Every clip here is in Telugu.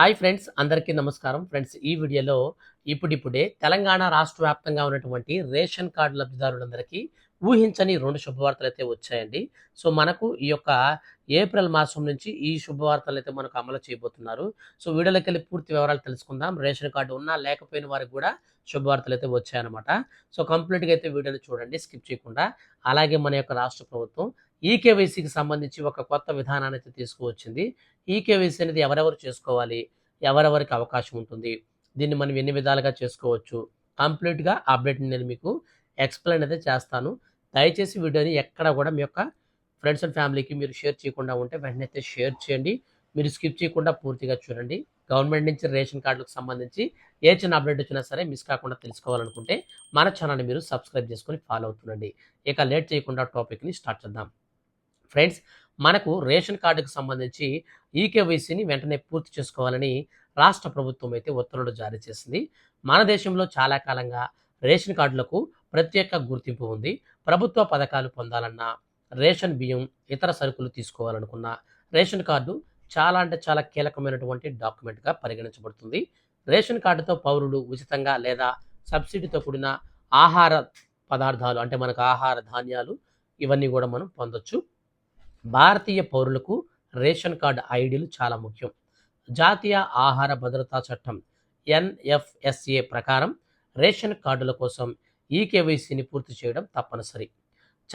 హాయ్ ఫ్రెండ్స్ అందరికీ నమస్కారం. ఫ్రెండ్స్ ఈ వీడియోలో ఇప్పుడిప్పుడే తెలంగాణ రాష్ట్ర వ్యాప్తంగా ఉన్నటువంటి రేషన్ కార్డు లబ్ధిదారులందరికీ ఊహించని రెండు శుభవార్తలు అయితే వచ్చాయండి. సో మనకు ఈ యొక్క ఏప్రిల్ మాసం నుంచి ఈ శుభవార్తలు అయితే మనకు అమలు చేయబోతున్నారు. సో వీడియోలోకి వెళ్ళి పూర్తి వివరాలు తెలుసుకుందాం. రేషన్ కార్డు ఉన్నా లేకపోయిన వారికి కూడా శుభవార్తలు అయితే వచ్చాయన్నమాట. సో కంప్లీట్గా అయితే వీడియోని చూడండి స్కిప్ చేయకుండా. అలాగే మన యొక్క రాష్ట్ర ప్రభుత్వం ఈకేవైసీకి సంబంధించి ఒక కొత్త విధానాన్ని అయితే తీసుకువచ్చింది. ఈకేవైసీ అనేది ఎవరెవరు చేసుకోవాలి? ఎవరెవరికి అవకాశం ఉంటుంది? దీన్ని మనం ఎన్ని విధాలుగా చేసుకోవచ్చు? కంప్లీట్గా అప్డేట్ నేను మీకు ఎక్స్ప్లెయిన్ అయితే చేస్తాను. దయచేసి వీడియోని ఎక్కడ కూడా మీ యొక్క ఫ్రెండ్స్ అండ్ ఫ్యామిలీకి మీరు షేర్ చేయకుండా ఉంటే వెంటనే అయితే షేర్ చేయండి. మీరు స్కిప్ చేయకుండా పూర్తిగా చూడండి. గవర్నమెంట్ నుంచి రేషన్ కార్డులకు సంబంధించి ఏ చిన్న అప్డేట్ వచ్చినా సరే మిస్ కాకుండా తెలుసుకోవాలనుకుంటే మన ఛానల్ని మీరు సబ్స్క్రైబ్ చేసుకొని ఫాలో అవుతుండండి. ఇక లేట్ చేయకుండా టాపిక్ని స్టార్ట్ చేద్దాం. ఫ్రెండ్స్ మనకు రేషన్ కార్డుకు సంబంధించి ఈకేవైసీని వెంటనే పూర్తి చేసుకోవాలని రాష్ట్ర ప్రభుత్వం అయితే ఉత్తర్వులు జారీ చేసింది. మన దేశంలో చాలా కాలంగా రేషన్ కార్డులకు ప్రత్యేక గుర్తింపు ఉంది. ప్రభుత్వ పథకాలు పొందాలన్నా రేషన్ బియ్యం ఇతర సరుకులు తీసుకోవాలనుకున్నా రేషన్ కార్డు చాలా అంటే చాలా కీలకమైనటువంటి డాక్యుమెంట్గా పరిగణించబడుతుంది. రేషన్ కార్డుతో పౌరులు ఉచితంగా లేదా సబ్సిడీతో కూడిన ఆహార పదార్థాలు అంటే మనకు ఆహార ధాన్యాలు ఇవన్నీ కూడా మనం పొందొచ్చు. భారతీయ పౌరులకు రేషన్ కార్డు ఐడీలు చాలా ముఖ్యం. జాతీయ ఆహార భద్రతా చట్టం ఎన్ఎఫ్ఎస్ఏ ప్రకారం రేషన్ కార్డుల కోసం ఈకేవైసీని పూర్తి చేయడం తప్పనిసరి.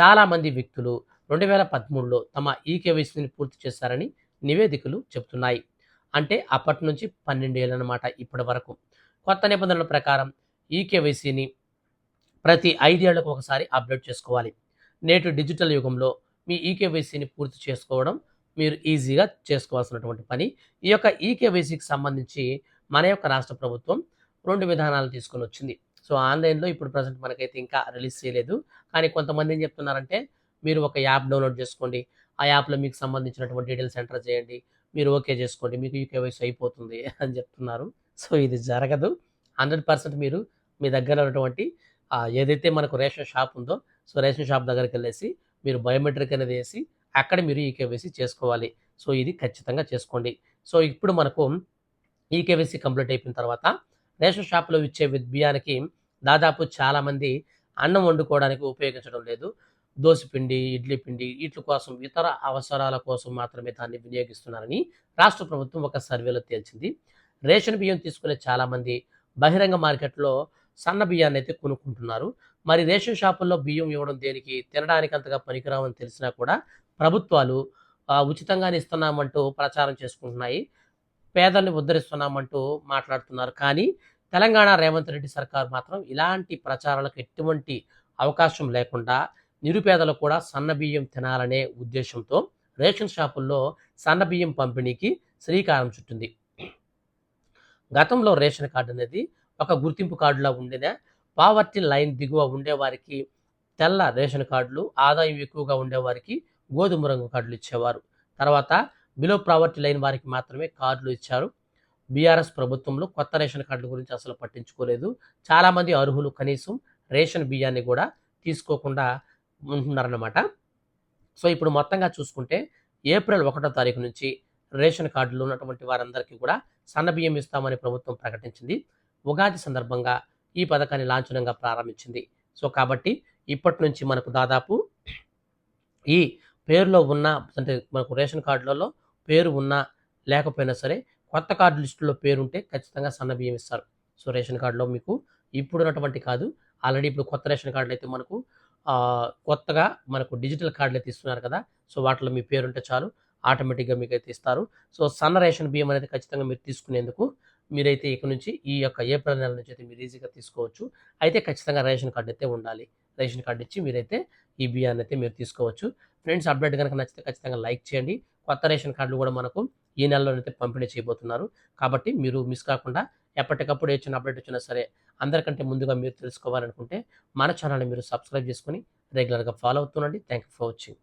చాలామంది వ్యక్తులు రెండు వేల పదమూడులో తమ ఈకేవైసీని పూర్తి చేశారని నివేదికలు చెబుతున్నాయి. అంటే అప్పటి నుంచి పన్నెండేళ్ళనమాట ఇప్పటి వరకు. కొత్త నిబంధనల ప్రకారం ఈకేవైసీని ప్రతి ఐదేళ్ళకు ఒకసారి అప్డేట్ చేసుకోవాలి. నేటి డిజిటల్ యుగంలో మీ ఈకేవైసీని పూర్తి చేసుకోవడం మీరు ఈజీగా చేసుకోవాల్సినటువంటి పని. ఈ యొక్క ఈకేవైసీకి సంబంధించి మన యొక్క రాష్ట్ర ప్రభుత్వం రెండు విధానాలు తీసుకొని వచ్చింది. సో ఆన్లైన్లో ఇప్పుడు ప్రజెంట్ మనకైతే ఇంకా రిలీజ్ చేయలేదు. కానీ కొంతమంది ఏం చెప్తున్నారంటే మీరు ఒక యాప్ డౌన్లోడ్ చేసుకోండి. ఆ యాప్లో మీకు సంబంధించినటువంటి డీటెయిల్స్ ఎంటర్ చేయండి. మీరు ఓకే చేసుకోండి. మీకు ఈకేవైసీ అయిపోతుంది అని చెప్తున్నారు. సో ఇది జరగదు. హండ్రెడ్ పర్సెంట్ మీరు మీ దగ్గర ఉన్నటువంటి ఏదైతే మనకు రేషన్ షాప్ ఉందో సో రేషన్ షాప్ దగ్గరికి వెళ్ళేసి మీరు బయోమెట్రిక్ అనేది వేసి అక్కడ మీరు ఈకేవైసీ చేసుకోవాలి. సో ఇది ఖచ్చితంగా చేసుకోండి. సో ఇప్పుడు మనకు ఈకేవైసీ కంప్లీట్ అయిపోయిన తర్వాత రేషన్ షాప్లో ఇచ్చే బియ్యానికి దాదాపు చాలామంది అన్నం వండుకోవడానికి ఉపయోగించడం లేదు. దోశపిండి ఇడ్లీ పిండి వీటి కోసం ఇతర అవసరాల కోసం మాత్రమే దాన్ని వినియోగిస్తున్నారని రాష్ట్ర ప్రభుత్వం ఒక సర్వేలో తేల్చింది. రేషన్ బియ్యం తీసుకునే చాలామంది బహిరంగ మార్కెట్లో సన్న బియ్యాన్ని అయితే కొనుక్కుంటున్నారు. మరి రేషన్ షాపుల్లో బియ్యం ఇవ్వడం దేనికి తినడానికి అంతగా పనికిరావని తెలిసినా కూడా ప్రభుత్వాలు ఉచితంగానే ఇస్తున్నామంటూ ప్రచారం చేసుకుంటున్నాయి. పేదల్ని ఉద్ధరిస్తున్నామంటూ మాట్లాడుతున్నారు. కానీ తెలంగాణ రేవంత్ రెడ్డి సర్కార్ మాత్రం ఇలాంటి ప్రచారాలకు ఎటువంటి అవకాశం లేకుండా నిరుపేదలు కూడా సన్న బియ్యం తినాలనే ఉద్దేశంతో రేషన్ షాపుల్లో సన్న బియ్యం పంపిణీకి శ్రీకారం చుట్టింది. గతంలో రేషన్ కార్డు అనేది ఒక గుర్తింపు కార్డులా ఉండిన పావర్టీ లైన్ దిగువ ఉండేవారికి తెల్ల రేషన్ కార్డులు ఆదాయం ఎక్కువగా ఉండేవారికి గోధుమ రంగు కార్డులు ఇచ్చేవారు. తర్వాత బిలో ప్రావర్టీ లైన్ వారికి మాత్రమే కార్డులు ఇచ్చారు. బీఆర్ఎస్ ప్రభుత్వంలో కొత్త రేషన్ కార్డుల గురించి అసలు పట్టించుకోలేదు. చాలామంది అర్హులు కనీసం రేషన్ బియ్యాన్ని కూడా తీసుకోకుండా ఉంటున్నారన్నమాట. సో ఇప్పుడు మొత్తంగా చూసుకుంటే ఏప్రిల్ ఒకటో తారీఖు నుంచి రేషన్ కార్డులు ఉన్నటువంటి వారందరికీ కూడా సన్న బియ్యం ఇస్తామని ప్రభుత్వం ప్రకటించింది. ఉగాది సందర్భంగా ఈ పథకాన్ని లాంఛనంగా ప్రారంభించింది. సో కాబట్టి ఇప్పటి నుంచి మనకు దాదాపు ఈ పేరులో ఉన్న అంటే మనకు రేషన్ కార్డులలో పేరు ఉన్నా లేకపోయినా సరే కొత్త కార్డు లిస్టులో పేరు ఉంటే ఖచ్చితంగా సన్న బియ్యం ఇస్తారు. సో రేషన్ కార్డులో మీకు ఇప్పుడు ఉన్నటువంటి కాదు ఆల్రెడీ ఇప్పుడు కొత్త రేషన్ కార్డులు అయితే మనకు కొత్తగా మనకు డిజిటల్ కార్డులు అయితే ఇస్తున్నారు కదా సో వాటిలో మీ పేరు ఉంటే చాలు ఆటోమేటిక్గా మీకు అయితే ఇస్తారు. సో సన్న రేషన్ బియ్యం అనేది ఖచ్చితంగా మీరు తీసుకునేందుకు మీరైతే ఇక నుంచి ఈ యొక్క ఏప్రిల్ నెల నుంచి అయితే మీరు ఈజీగా తీసుకోవచ్చు. అయితే ఖచ్చితంగా రేషన్ కార్డు అయితే ఉండాలి. రేషన్ కార్డు ఇచ్చి మీరైతే ఈ బియ్యాన్ని అయితే మీరు తీసుకోవచ్చు. ఫ్రెండ్స్ అప్డేట్ కనుక నచ్చితే ఖచ్చితంగా లైక్ చేయండి. కొత్త రేషన్ కార్డులు కూడా మనకు ఈ నెలలోనైతే పంపిణీ చేయబోతున్నారు. కాబట్టి మీరు మిస్ కాకుండా ఎప్పటికప్పుడు ఏ చిన్న అప్డేట్ వచ్చినా సరే అందరికంటే ముందుగా మీరు తెలుసుకోవాలనుకుంటే మన ఛానల్ని మీరు సబ్స్క్రైబ్ చేసుకొని రెగ్యులర్గా follow అవుతుండండి. Thank you for watching.